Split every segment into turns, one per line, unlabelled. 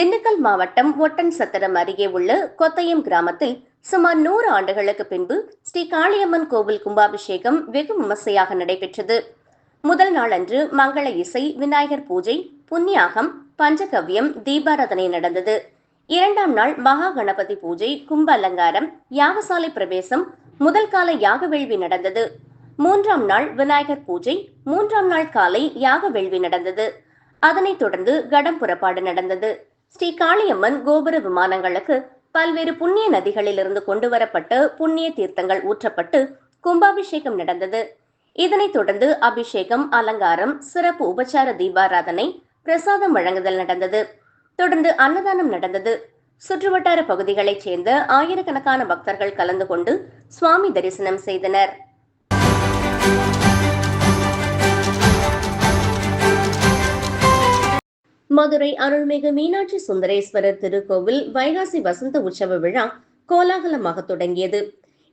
திண்டுக்கல் மாவட்டம் ஒட்டன் சத்திரம் அருகே உள்ள கொத்தையம் கிராமத்தில் சுமார் நூறு ஆண்டுகளுக்கு பின்பு ஸ்ரீ காளியம்மன் கோவில் கும்பாபிஷேகம் வெகு விமர்சையாக நடைபெற்றது. முதல் நாளன்று மங்கள இசை விநாயகர் பூஜை புண்ணியாகம் பஞ்சகவ்யம் தீபாராதனை நடந்தது. இரண்டாம் நாள் மகா கணபதி பூஜை கும்ப அலங்காரம் யாகசாலை பிரவேசம் முதல் கால யாக வேள்வி நடந்தது. மூன்றாம் நாள் விநாயகர் பூஜை மூன்றாம் நாள் காலை யாக வேள்வி நடந்தது. அதனைத் தொடர்ந்து கடம் புறப்பாடு நடந்தது. ஸ்ரீ காளியம்மன் கோபுர விமானங்களுக்கு பல்வேறு புண்ணிய நதிகளிலிருந்து கொண்டு வரப்பட்டு புண்ணிய தீர்த்தங்கள் ஊற்றப்பட்டு கும்பாபிஷேகம் நடந்தது. இதனைத் தொடர்ந்து அபிஷேகம் அலங்காரம் சிறப்பு உபச்சார தீபாராதனை பிரசாதம் வழங்குதல் நடந்தது. தொடர்ந்து அன்னதானம் நடந்தது. சுற்றுவட்டார பகுதிகளைச் சேர்ந்த ஆயிரக்கணக்கான பக்தர்கள் கலந்து கொண்டு சுவாமி தரிசனம் செய்தனர். மதுரை அருள்மிகு மீனாட்சி சுந்தரேஸ்வரர் திருக்கோவில் வைகாசி வசந்த உற்சவ விழா கோலாகலமாக தொடங்கியது.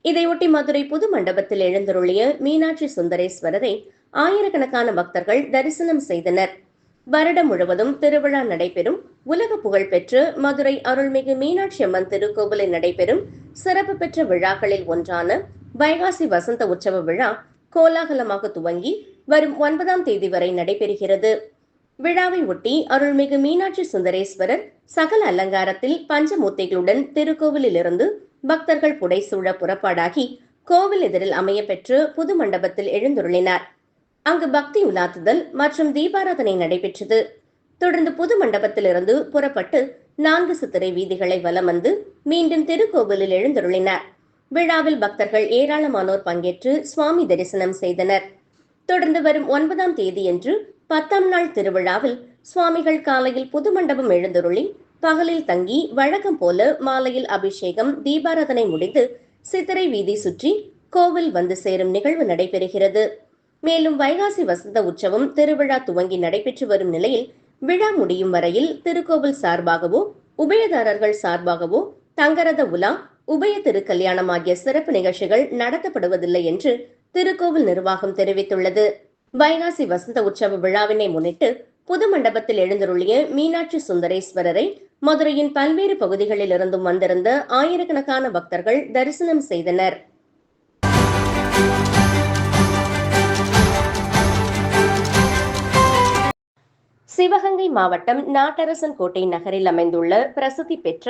இதையொட்டி மதுரை புது மண்டபத்தில் எழுந்தருளிய மீனாட்சி சுந்தரேஸ்வரரை ஆயிரக்கணக்கான பக்தர்கள் தரிசனம் செய்தனர். வருடம் முழுவதும் திருவிழா நடைபெறும். உலக புகழ் பெற்று மதுரை அருள்மிகு மீனாட்சி அம்மன் திருக்கோவிலில் நடைபெறும் சிறப்பு பெற்ற விழாக்களில் ஒன்றான வைகாசி வசந்த உற்சவ விழா கோலாகலமாக துவங்கி வரும் ஒன்பதாம் தேதி வரை நடைபெறுகிறது. விழாவை ஒட்டி அருள்மிகு மீனாட்சி சுந்தரேஸ்வரர் சகல அலங்காரத்தில் பஞ்சமூர்த்திகளுடன் திருக்கோவிலிலிருந்து பக்தர்கள் புடைசூழ புறப்பாடாகி கோவில் எதிரில் அமைய பெற்று புது மண்டபத்தில் எழுந்துருளினார். அங்கு பக்தி உலாத்துதல் மற்றும் தீபாராதனை நடைபெற்றது. தொடர்ந்து புது மண்டபத்திலிருந்து புறப்பட்டு நான்கு சித்திரை வீதிகளை வலம் வந்து மீண்டும் திருக்கோவிலில் எழுந்துருளினார். விழாவில் பக்தர்கள் ஏராளமானோர் பங்கேற்று சுவாமி தரிசனம் செய்தனர். தொடர்ந்து வரும் ஒன்பதாம் தேதியன்று பத்தாம் நாள் திருவிழாவில் சுவாமிகள் காலையில் புது மண்டபம் எழுந்தருளி பகலில் தங்கி வழக்கம் போல மாலையில் அபிஷேகம் தீபாராதனை முடிந்து சித்திரை வீதி சுற்றி கோவில் வந்து சேரும் நிகழ்வு நடைபெறுகிறது. மேலும் வைகாசி வசந்த உற்சவம் திருவிழா துவங்கி நடைபெற்று வரும் நிலையில் விழா முடியும் வரையில் திருக்கோவில் சார்பாகவோ உபயதாரர்கள் சார்பாகவோ தங்கரத உலா உபய திருக்கல்யாணம் ஆகிய சிறப்பு நிகழ்ச்சிகள் நடத்தப்படுவதில்லை என்று திருக்கோவில் நிர்வாகம் தெரிவித்துள்ளது. வைகாசி வசந்த உற்சவ விழாவினை முன்னிட்டு புது மண்டபத்தில் எழுந்தருளிய மீனாட்சி சுந்தரேஸ்வரரை மதுரையின் பல்வேறு பகுதிகளில் இருந்தும் வந்திருந்த ஆயிரக்கணக்கான பக்தர்கள் தரிசனம் செய்தனர். சிவகங்கை மாவட்டம் நாட்டரசன் கோட்டை நகரில் அமைந்துள்ள பிரசித்தி பெற்ற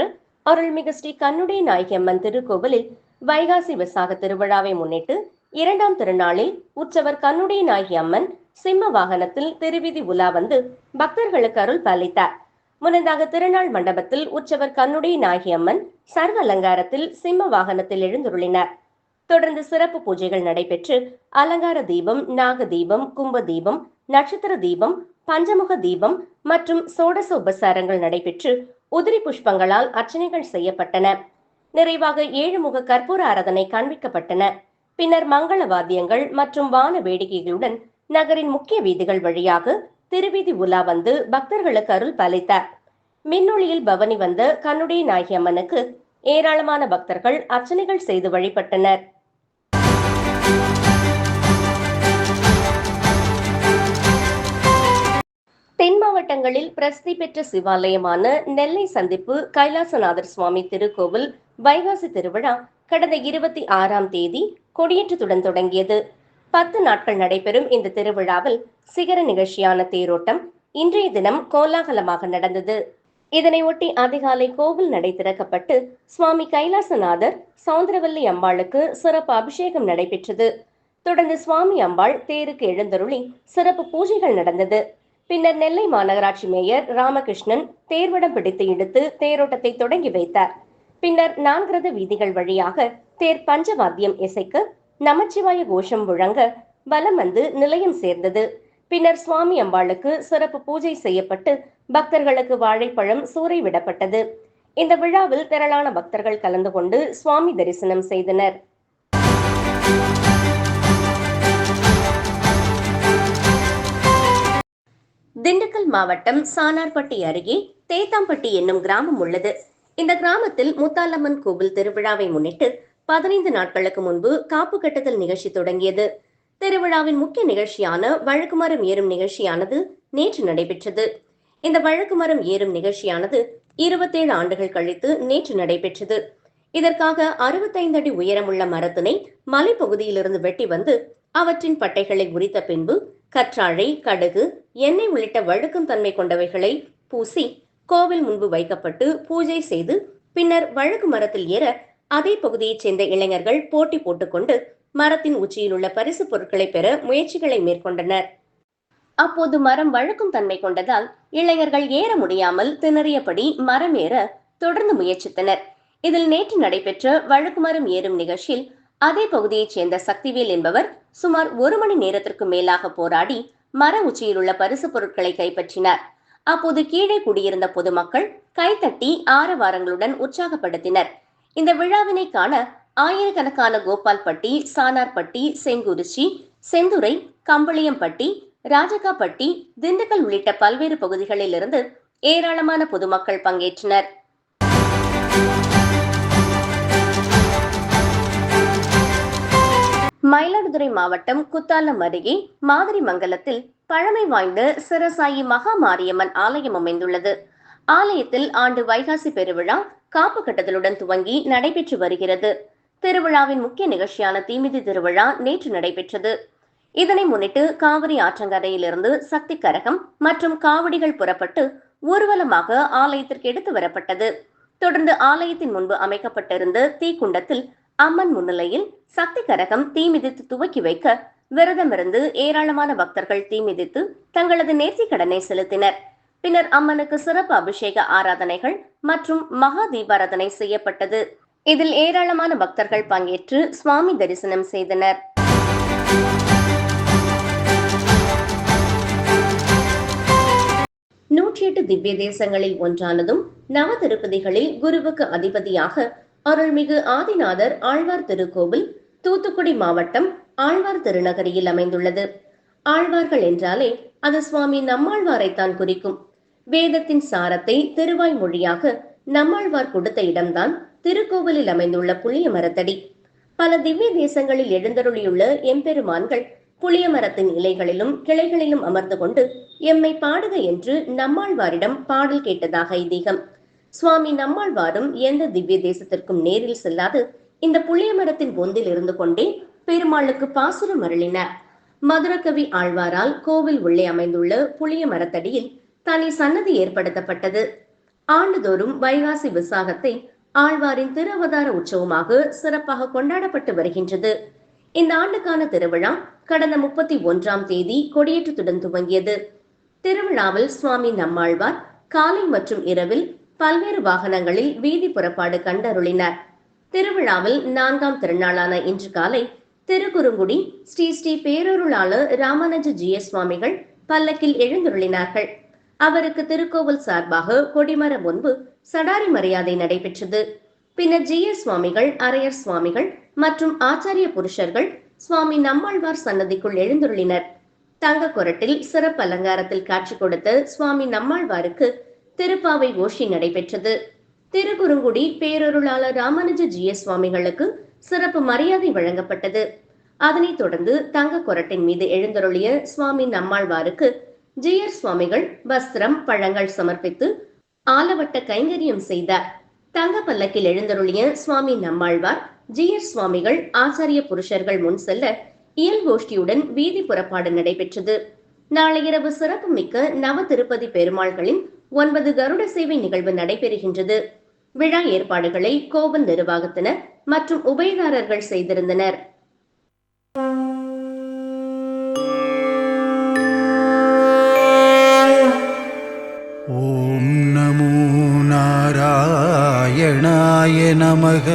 அருள்மிகு ஸ்ரீ கண்ணுடைய நாயகியம்மன் திருக்கோவிலில் வைகாசி விசாக திருவிழாவை முன்னிட்டு இரண்டாம் திருநாளில் உற்சவர் கண்ணுடைய நாயகி அம்மன் சிம்ம வாகனத்தில் திருவிதி உலா வந்து பக்தர்களுக்கு அருள் பாலித்தார். முன்னதாக திருநாள் மண்டபத்தில் உற்சவர் கண்ணுடைய நாயகி அம்மன் சர்வ அலங்காரத்தில் சிம்ம வாகனத்தில் எழுந்துருளினார். தொடர்ந்து சிறப்பு பூஜைகள் நடைபெற்று அலங்கார தீபம் நாக தீபம் கும்ப தீபம் நட்சத்திர தீபம் பஞ்சமுக தீபம் மற்றும் சோடச உபசாரங்கள் நடைபெற்று உதிரி புஷ்பங்களால் அர்ச்சனைகள் செய்யப்பட்டன. நிறைவாக ஏழு முக கற்பூர ஆராதனை காண்பிக்கப்பட்டன. பின்னர் மங்கள வாத்தியங்கள் மற்றும் வான வேடிக்கைகளுடன் நகரின் முக்கிய வீதிகள் வழியாக திருவீதி உலா வந்து பக்தர்களுக்கு அருள் பாலித்தார். மின்னொளியில் பவனி வந்த கண்ணுடைய நாயகி அம்மனுக்கு ஏராளமான பக்தர்கள் அர்ச்சனைகள் செய்து வழிபட்டனர். தென் மாவட்டங்களில் பிரசித்தி பெற்ற சிவாலயமான நெல்லை சந்திப்பு கைலாசநாதர் சுவாமி திருக்கோவில் வைகாசி திருவிழா கடந்த இருபத்தி ஆறாம் தேதி கொடியேற்றத்துடன் தொடங்கியது. பத்து நாட்கள் நடைபெறும் இந்த திருவிழாவில் சிகர நிகழ்ச்சியான தேரோட்டம் இன்றைய தினம் கோலாகலமாக நடந்தது. இதனையொட்டி அதிகாலை கோவில் நடை திறக்கப்பட்டு சுவாமி கைலாசநாதர் சௌந்தரவல்லி அம்பாளுக்கு சிறப்பு அபிஷேகம் நடைபெற்றது. தொடர்ந்து சுவாமி அம்பாள் தேருக்கு எழுந்தருளி சிறப்பு பூஜைகள் நடந்தது. பின்னர் நெல்லை மாநகராட்சி மேயர் ராமகிருஷ்ணன் தேர்வடம் பிடித்து இழுத்து தேரோட்டத்தை தொடங்கி வைத்தார். பின்னர் நான்கிறது வீதிகள் வழியாக தேர் பஞ்சவாத்தியம் இசைக்க நமச்சிவாய கோஷம் முழங்க வலம் வந்து நிலையம் சேர்ந்தது. பின்னர் சுவாமி அம்பாளுக்கு சிறப்பு பூஜை செய்யப்பட்டு பக்தர்களுக்கு வாழைப்பழம் சூறை விடப்பட்டது. இந்த விழாவில் திரளான பக்தர்கள் கலந்து கொண்டு சுவாமி தரிசனம் செய்தனர். திண்டுக்கல் மாவட்டம் சானார்பட்டி அருகே தேத்தாம்பட்டி என்னும் கிராமம் உள்ளது. இந்த கிராமத்தில் முத்தாலம்மன் கோவில் திருவிழாவை முன்னிட்டு பதினைந்து நாட்களுக்கு முன்பு காப்பு கட்டத்தில் நிகழ்ச்சி தொடங்கியது. திருவிழாவின் முக்கிய நிகழ்ச்சியான வழக்குமரம் ஏறும் நிகழ்ச்சியானது நேற்று நடைபெற்றது. இந்த வழக்குமரம் ஏறும் நிகழ்ச்சியானது இருபத்தேழு ஆண்டுகள் கழித்து நேற்று நடைபெற்றது. இதற்காக அறுபத்தைந்து அடி உயரமுள்ள மரத்தினை மலைப்பகுதியிலிருந்து வெட்டி வந்து அவற்றின் பட்டைகளை உரித்த பின்பு கற்றாழை கடுகு எண்ணெய் உள்ளிட்ட வழுக்கும் தன்மை கொண்டவைகளை பூசி கோவில் முன்பு வைக்கப்பட்டு பூஜை செய்து பின்னர் வழக்கு மரத்தில் ஏற அதே பகுதியைச் சேர்ந்த இளைஞர்கள் போட்டி போட்டுக்கொண்டு மரத்தின் உச்சியில் உள்ள பரிசு பொருட்களை பெற முயற்சிகளை மேற்கொண்டனர். அப்போது மரம் வழுக்கும் தன்மை கொண்டதால் இளைஞர்கள் ஏற முடியாமல் திணறியபடி மரம் ஏற தொடர்ந்து முயற்சித்தனர். இதில் நேற்று நடைபெற்ற வழுக்கு மரம் ஏறும் நிகழ்ச்சியில் அதே பகுதியைச் சேர்ந்த சக்திவேல் என்பவர் சுமார் ஒரு மணி நேரத்திற்கு மேலாக போராடி மர உச்சியில் உள்ள பரிசு பொருட்களை கைப்பற்றினார். அப்போது கீழே குடியிருந்த பொதுமக்கள் கைத்தட்டி ஆரவாரங்களுடன் உற்சாகப்படுத்தினர். இந்த விழாவினை காண ஆயிரக்கணக்கான கோபால்பட்டி சானார்பட்டி செங்குறிச்சி செந்துறை கம்பளியம்பட்டி ராஜகாப்பட்டி திண்டுக்கல் உள்ளிட்ட பல்வேறு பகுதிகளிலிருந்து ஏராளமான பொதுமக்கள் பங்கேற்றனர். மயிலாடுதுறை மாவட்டம் குத்தாலம் அருகே மாதிரி மங்கலத்தில் பழமை வாய்ந்த சிறசாயி மகா மாரியம்மன் ஆலயம் அமைந்துள்ளது. ஆலயத்தில் ஆண்டு வைகாசி பெருவிழா காப்பு கட்டதலுடன் துவங்கி நடைபெற்று வருகிறது. திருவிழாவின் முக்கிய நிகழ்ச்சியான தீமிதி திருவிழா நேற்று நடைபெற்றது. இதனை முன்னிட்டு காவிரி ஆற்றங்கரையிலிருந்து சக்தி கரகம் மற்றும் காவடிகள் புறப்பட்டு ஊர்வலமாக ஆலயத்திற்கு எடுத்து வரப்பட்டது. தொடர்ந்து ஆலயத்தின் முன்பு அமைக்கப்பட்டிருந்த தீக்குண்டத்தில் அம்மன் முன்னிலையில் சக்தி கரகம் தீமிதித்து துவக்கி வைக்க விரதமிருந்து ஏராளமான பக்தர்கள் தீ மிதித்து தங்களது நேர்த்தி கடனை செலுத்தினர். பின்னர் அம்மனுக்கு சிறப்பு அபிஷேக ஆராதனைகள் மற்றும் மகா தீபாராதனை செய்யப்பட்டது. இதில் ஏராளமான பக்தர்கள் பங்கேற்று சுவாமி தரிசனம் செய்தனர். நூற்றி எட்டு திவ்ய தேசங்களில் ஒன்றானதும் நவ திருப்பதிகளில் குருவுக்கு அதிபதியாக அருள்மிகு ஆதிநாதர் ஆழ்வார் திருக்கோவில் தூத்துக்குடி மாவட்டம் ஆழ்வார் திருநகரியில் அமைந்துள்ளது. ஆழ்வார்கள் என்றாலே அது சுவாமி நம்மாழ்வாரைத்தான் குறிக்கும். வேதத்தின் சாரத்தை திருவாய் மொழியாக நம்மாழ்வார் கொடுத்த இடம்தான் திருக்கோவிலில் அமைந்துள்ள புளிய மரத்தடி பல திவ்ய தேசங்களில் எழுந்தருளியுள்ள எம்பெருமான்கள் புளிய மரத்தின் இலைகளிலும் கிளைகளிலும் அமர்ந்து கொண்டு எம்மை பாடுக என்று நம்மாழ்வாரிடம் பாடல் கேட்டதாக ஐதீகம். சுவாமி நம்மாழ்வாரும் எந்த திவ்ய தேசத்திற்கும் நேரில் செல்லாது இந்த புளிய மரத்தின் பொந்தில் இருந்து கொண்டே பெருமாளுக்கு பாசுரம் அருளினார். மதுரகவி ஆழ்வாரால் கோவில் உள்ளே அமைந்துள்ள புளிய மரத்தடியில் தனி சன்னதி ஏற்படுத்தப்பட்டது. ஆண்டுதோறும் வைகாசி விசாகத்தை ஆழ்வாரின் திருவதார உற்சவமாக சிறப்பாக கொண்டாடப்பட்டு வருகின்றது. இந்த ஆண்டுக்கான திருவிழா கடந்த முப்பத்தி ஒன்றாம் தேதி கொடியேற்றத்துடன் துவங்கியது. திருவிழாவில் சுவாமி நம்மாழ்வார் காலை மற்றும் இரவில் பல்வேறு வாகனங்களில் வீதி புறப்பாடு கண்டருளினார். திருவிழாவில் நான்காம் திருநாளான இன்று காலை திருக்குறுங்குடி ஸ்ரீ ஸ்ரீ பேரொருளாளர் ராமானுஜ ஜி சுவாமிகள் பல்லக்கில் எழுந்துருளினார்கள். அவருக்கு திருக்கோவில் சார்பாக கொடிமர முன்பு சடாரி மரியாதை நடைபெற்றது. பின்னர் ஜி சுவாமிகள் அரையர் சுவாமிகள் மற்றும் ஆச்சாரிய புருஷர்கள் சுவாமி நம்மாழ்வார் சன்னதிக்குள் எழுந்துள்ளனர் தங்க கொரட்டில் சிறப்பு அலங்காரத்தில் காட்சி கொடுத்த சுவாமி நம்மாழ்வாருக்கு திருப்பாவை ஓஷி நடைபெற்றது. திருக்குறுங்குடி பேரொருளாளர் ராமானுஜ ஜிய சுவாமிகளுக்கு சிறப்பு மரியாதை வழங்கப்பட்டது. அதனைத் தொடர்ந்து தங்க கொரட்டின் மீது எழுந்தருளிய சுவாமி நம்மாழ்வாருக்கு ஜியர் சுவாமிகள் வஸ்திரம் பழங்கள் சமர்ப்பித்து ஆலவட்ட கைங்கரியம் செய்தார். தங்க பல்லக்கில் எழுந்தருளிய சுவாமி நம்மாழ்வார் ஜியர் சுவாமிகள் ஆச்சாரிய புருஷர்கள் முன் செல்ல இயல் கோஷ்டியுடன் வீதி புறப்பாடு நடைபெற்றது. நாளை இரவு சிறப்பு மிக்க நவ திருப்பதி பெருமாள்களின் ஒன்பது கருட சேவை நிகழ்வு நடைபெறுகின்றது. விழா ஏற்பாடுகளை கோவில் நிர்வாகத்தினர் மற்றும் உபயதாரர்கள் செய்திருந்தனர்.
ஓம் நமோ நாராயணாய நமக.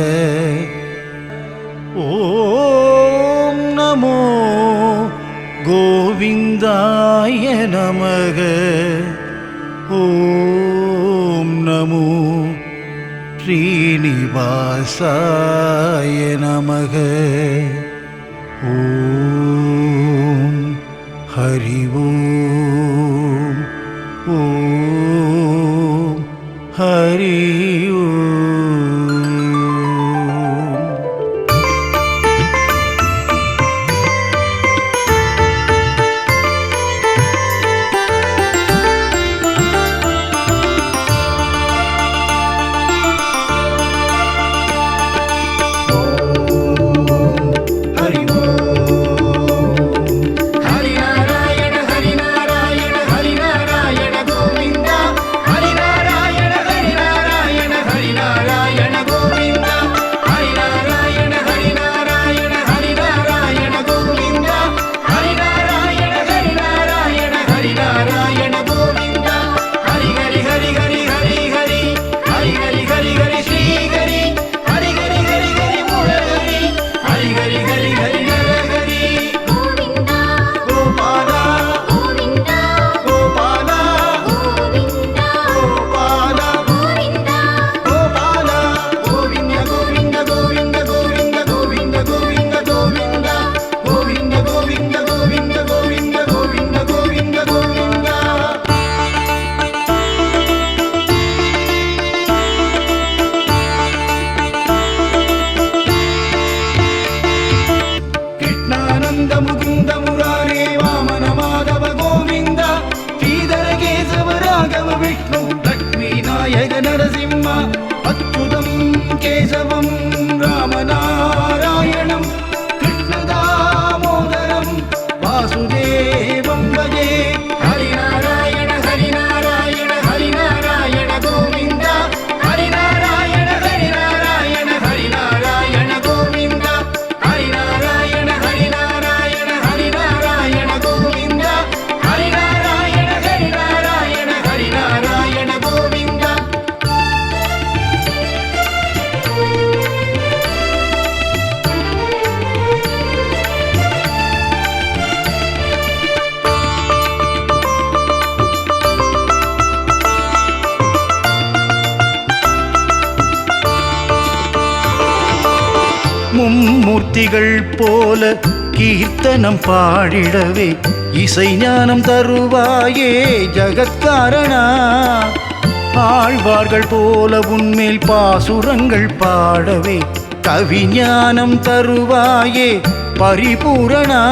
श्रीनिवासाय नमः। ॐ हरि ॐ हरि ओम्
అద్భుతం కేశవం.
மூர்த்திகள் போல கீர்த்தனம் பாடிடவே இசை ஞானம் தருவாயே ஜகத்காரணா. ஆழ்வார்கள் போல உன்மேல் பாசுரங்கள் பாடவே கவிஞானம் தருவாயே பரிபூரணா.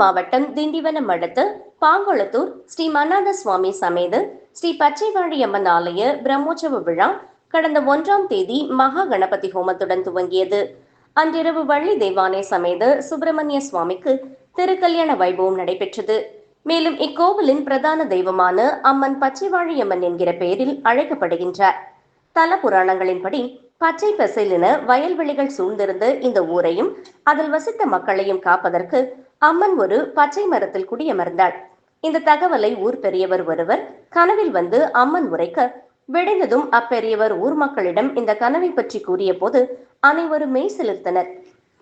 மாவட்டம் திண்டிவனம் அடுத்து பாங்குளத்தூர் ஸ்ரீ மன்னாத சுவாமி சமேத ஸ்ரீ பச்சைவாழி அம்மன் ஆலய பிரம்மோற்சவ விழா கடந்த ஒன்றாம் தேதி மகா கணபதி ஹோமத்துடன் துவங்கியது. அன்றிரவு வள்ளி தேவானை சமேத சுப்பிரமணிய சுவாமிக்கு திருக்கல்யாண வைபவம் நடைபெற்றது. மேலும் இக்கோவிலின் பிரதான தெய்வமான அம்மன் பச்சைவாழியம்மன் என்கிற பெயரில் அழைக்கப்படுகின்றார். தல புராணங்களின்படி பச்சை பசேலென வயல்வெளிகள் சூழ்ந்திருந்த இந்த ஊரையும் அதில் வசித்த மக்களையும் காப்பதற்கு அம்மன் ஒரு பச்சை மரத்தில் குடியமர்ந்தாள். இந்த தகவலை ஊர் பெரியவர் ஒருவர் கனவில் வந்து அம்மன் உரைக்க விடைந்ததும் அப்பெரியவர் ஊர் மக்களிடம் இந்த கனவை பற்றி கூறிய போது அனைவரும் மெய் செலுத்தனர்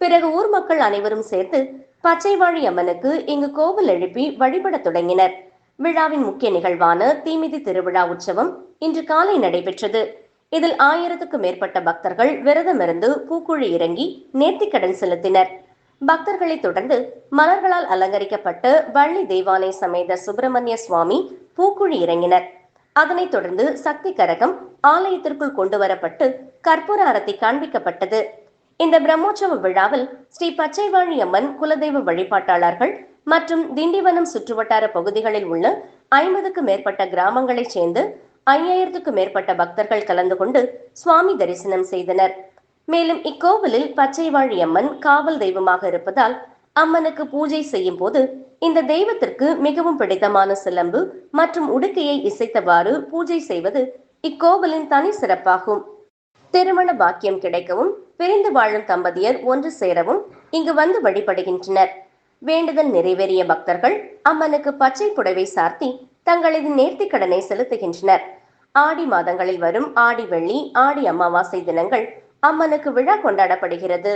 பிறகு ஊர் மக்கள் அனைவரும் சேர்த்து பச்சைவாழி அம்மனுக்கு இங்கு கோவில் எழுப்பி வழிபடத் தொடங்கினர். விழாவின் முக்கிய நிகழ்வான தீமிதி திருவிழா உற்சவம் இன்று காலை நடைபெற்றது. இதில் ஆயிரத்துக்கும் மேற்பட்ட பக்தர்கள் விரதமிருந்து பூக்குழி இறங்கி நேர்த்திக்கடன் செலுத்தினர். பக்தர்களை தொடர்ந்து மலர்களால் அலங்கரிக்கப்பட்டு வள்ளி தெய்வானை சமேத சுப்பிரமணிய சுவாமி பூக்குழி இறங்கினர். அதனைத் தொடர்ந்து சக்தி கரகம் ஆலயத்திற்குள் கொண்டு வரப்பட்டு கற்பூர அரத்தி காண்பிக்கப்பட்டது. இந்த பிரம்மோற்சவ விழாவில் ஸ்ரீ பச்சைவாழி அம்மன் குலதெய்வ வழிபாட்டாளர்கள் மற்றும் திண்டிவனம் சுற்றுவட்டார பகுதிகளில் உள்ள ஐம்பதுக்கு மேற்பட்ட கிராமங்களைச் சேர்ந்து ஐயாயிரத்துக்கும் மேற்பட்ட பக்தர்கள் கலந்து கொண்டு சுவாமி தரிசனம் செய்தனர். மேலும் இக்கோவிலில் பச்சைவாழி அம்மன் காவல் தெய்வமாக இருப்பதால் அம்மனுக்கு பூஜை செய்யும் போது இந்த தெய்வத்திற்கு மிகவும் பிடித்தமான சிலம்பு மற்றும் உடுக்கையை இசைத்தவாறு பூஜை செய்வது இக்கோவிலின் தனி சிறப்பாகும். திருமண பாக்கியம் கிடைக்கவும் பிரிந்து வாழும் தம்பதியர் ஒன்று சேரவும் இங்கு வந்து வழிபடுகின்றனர். வேண்டுதல் நிறைவேறிய பக்தர்கள் அம்மனுக்கு பச்சை புடவை சார்த்தி தங்களது நேர்த்திக் கடனை செலுத்துகின்றனர். ஆடி மாதங்களில் வரும் ஆடி வெள்ளி ஆடி அமாவாசை தினங்கள் அம்மனுக்கு விழா கொண்டாடப்படுகிறது.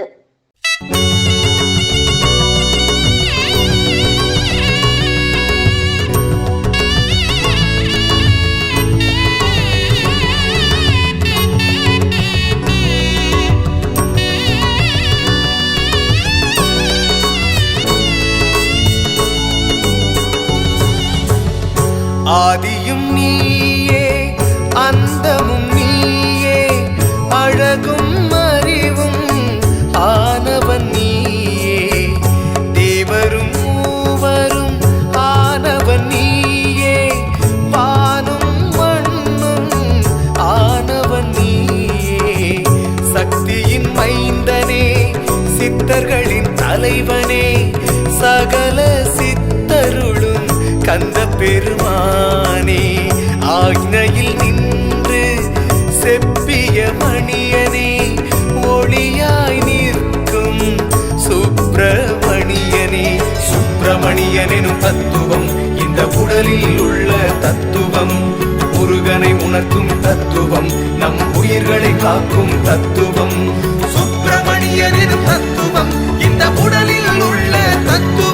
உடலில் உள்ள தத்துவம் முருகனை உணர்த்தும் தத்துவம் நம் உயிர்களை காக்கும் தத்துவம். சுப்பிரமணியரின் தத்துவம் இந்த உடலில் உள்ள தத்துவம்.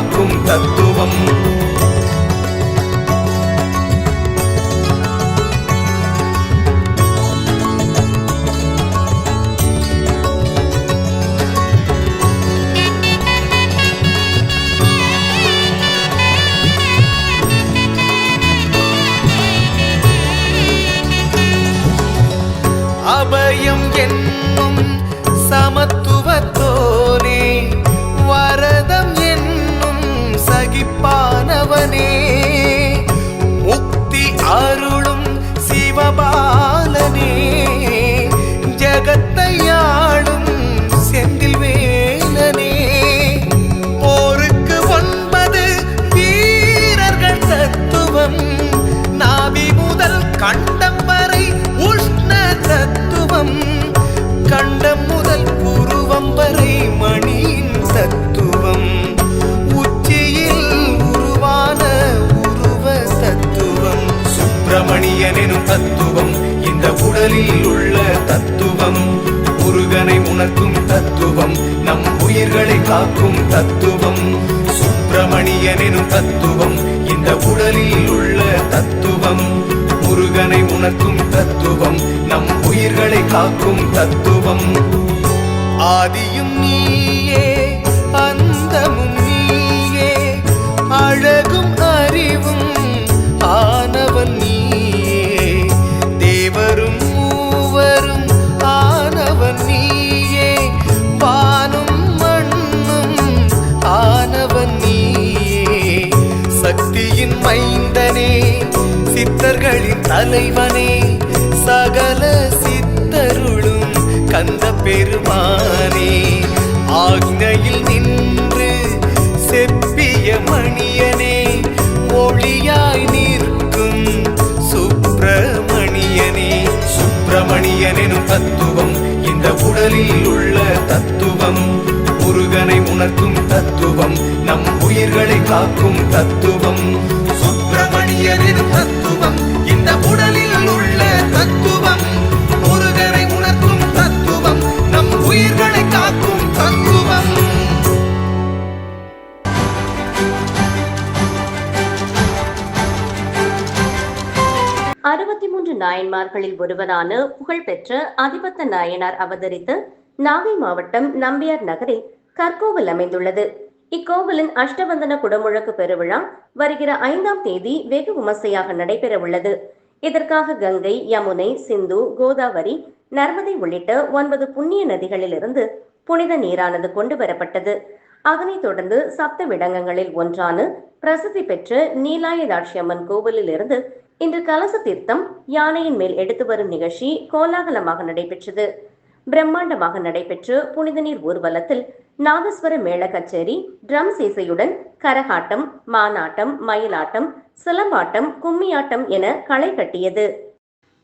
காக்கும் தத்துவம். அபயம் என்னும் புருவம் மணியின் தத்துவம் உச்சியில் உருவான உருவ தத்துவம் சுப்பிரமணியனும் தத்துவம் இந்த உடலில் உள்ள தத்துவம். முருகனை உணர்த்தும் தத்துவம் நம் உயிர்களை காக்கும் தத்துவம். சுப்பிரமணியனும் தத்துவம் இந்த உடலில் உள்ள தத்துவம். முருகனை உணர்த்தும் தத்துவம் நம் உயிர்களை காக்கும் தத்துவம். ஆதியும் நீயே அந்தமும் நீயே அழகும் அறிவும் ஆனவன் நீயே. தேவரும் மூவரும் ஆனவன் நீயே வானும் மண்ணும் ஆனவன் நீயே. சக்தியின் மைந்தனே சித்தர்களின் தலைவனே பெருமானே ஆக்னையில் நின்று செப்பிய மணியனே ஒளியாய் நிற்கும் சுப்பிரமணியனே. சுப்பிரமணியனும் தத்துவம் இந்த உடலில் உள்ள தத்துவம். முருகனை உணர்த்தும் தத்துவம் நம் உயிர்களை காக்கும் தத்துவம். சுப்பிரமணியனும் தத்துவம்.
நாயனார்களில் ஒருவரான புகழ்பெற்ற அதிபத்த நாயனார் அவதரித்து நாகை மாவட்டம் நம்பியார் நகரில் கற்கோவில் அமைந்துள்ளது. இக்கோவிலின் அஷ்டவந்தன குடமுழக்கு பெருவிழா வருகிற ஐந்தாம் தேதி வெகு விமர்சையாக நடைபெற உள்ளது இதற்காக கங்கை யமுனை சிந்து கோதாவரி நர்மதை உள்ளிட்ட ஒன்பது புண்ணிய நதிகளிலிருந்து புனித நீரானது கொண்டு வரப்பட்டது. அதனைத் தொடர்ந்து சப்த விடங்கங்களில் ஒன்றான பிரசித்தி பெற்ற நீலாயதாட்சியம்மன் கோவிலில் இருந்து இன்று கலச தீர்த்தம் யானையின் மேல் எடுத்து வரும் நிகழ்ச்சி கோலாகலமாக நடைபெற்றது. பிரம்மாண்டமாக நடைபெற்று புனித நீர் ஊர்வலத்தில் நாதஸ்வர மேள கச்சேரி ட்ரம் இசையுடன் கரகாட்டம் மானாட்டம் மயிலாட்டம் சிலம்பாட்டம் கும்மியாட்டம் என களை கட்டியது.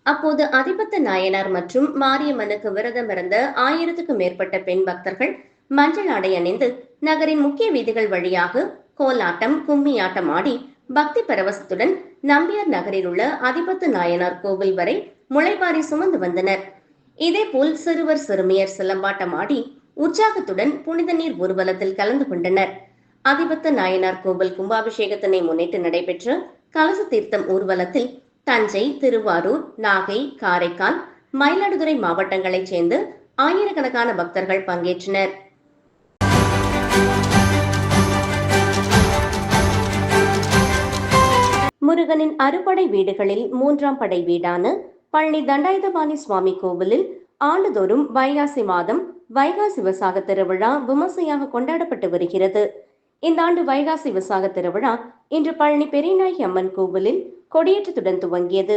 அப்போது அதிபத்த நாயனார் மற்றும் மாரியம்மனுக்கு விரதம் இருந்த ஆயிரத்துக்கும் மேற்பட்ட பெண் பக்தர்கள் மஞ்சள் ஆடை அணிந்து நகரின் முக்கிய வீதிகள் வழியாக கோலாட்டம் கும்மி ஆட்டம் ஆடி பக்தி பரவசத்துடன் நம்பியார் நகரில் உள்ள அதிபத்து நாயனார் கோவில் வரை முளைப்பாரி சுமந்து வந்தனர். இதேபோல் சிறுவர் சிறுமியர் சிலம்பாட்டம் ஆடி உற்சாகத்துடன் புனித நீர் ஊர்வலத்தில் கலந்து கொண்டனர். அதிபத்து நாயனார் கோவில் கும்பாபிஷேகத்தினை முன்னிட்டு நடைபெற்ற கலச தீர்த்தம் ஊர்வலத்தில் தஞ்சை திருவாரூர் நாகை காரைக்கால் மயிலாடுதுறை மாவட்டங்களைச் சேர்ந்து ஆயிரக்கணக்கான பக்தர்கள் பங்கேற்றனர். முருகனின் அறுபடை வீடுகளில் மூன்றாம் படை வீடான பழனி தண்டாயுதபாணி சுவாமி கோவிலில் ஆண்டுதோறும் வைகாசி மாதம் வைகாசி விசாக திருவிழா விமர்சையாக கொண்டாடப்பட்டு வருகிறது. இந்த ஆண்டு வைகாசி விசாக திருவிழா இன்று பழனி பெரியநாயகி அம்மன் கோவிலில் கொடியேற்றத்துடன் துவங்கியது.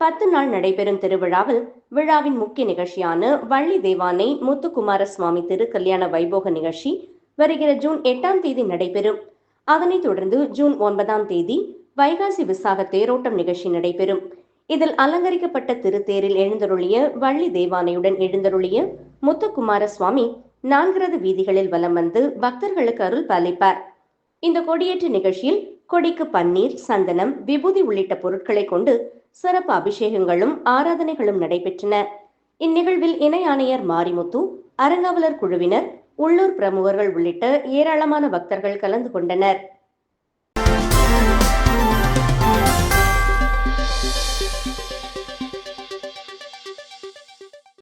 பத்து நாள் நடைபெறும் திருவிழாவில் விழாவின் முக்கிய நிகழ்ச்சியான வள்ளி தேவானை முத்துக்குமார சுவாமி திருக்கல்யாண வைபோக நிகழ்ச்சி வருகிற ஜூன் எட்டாம் தேதி நடைபெறும். அதனைத் தொடர்ந்து ஜூன் ஒன்பதாம் தேதி வைகாசி விசாக தேரோட்டம் நிகழ்ச்சி நடைபெறும். இதில் அலங்கரிக்கப்பட்ட திருத்தேரில் எழுந்தருளிய வள்ளி தேவானையுடன் எழுந்தருளிய முத்துக்குமார சுவாமி நான்கிறது வீதிகளில் வலம் வந்து பக்தர்களுக்கு அருள் பாலிப்பார். இந்த கொடியேற்ற நிகழ்ச்சியில் கொடிக்கு பன்னீர் சந்தனம் விபூதி உள்ளிட்ட பொருட்களை கொண்டு சிறப்பு அபிஷேகங்களும் ஆராதனைகளும் நடைபெற்றன. இந்நிகழ்வில் இணை ஆணையர் மாரிமுத்து அறங்காவலர் குழுவினர் உள்ளூர் பிரமுகர்கள் உள்ளிட்ட ஏராளமான பக்தர்கள் கலந்து கொண்டனர்.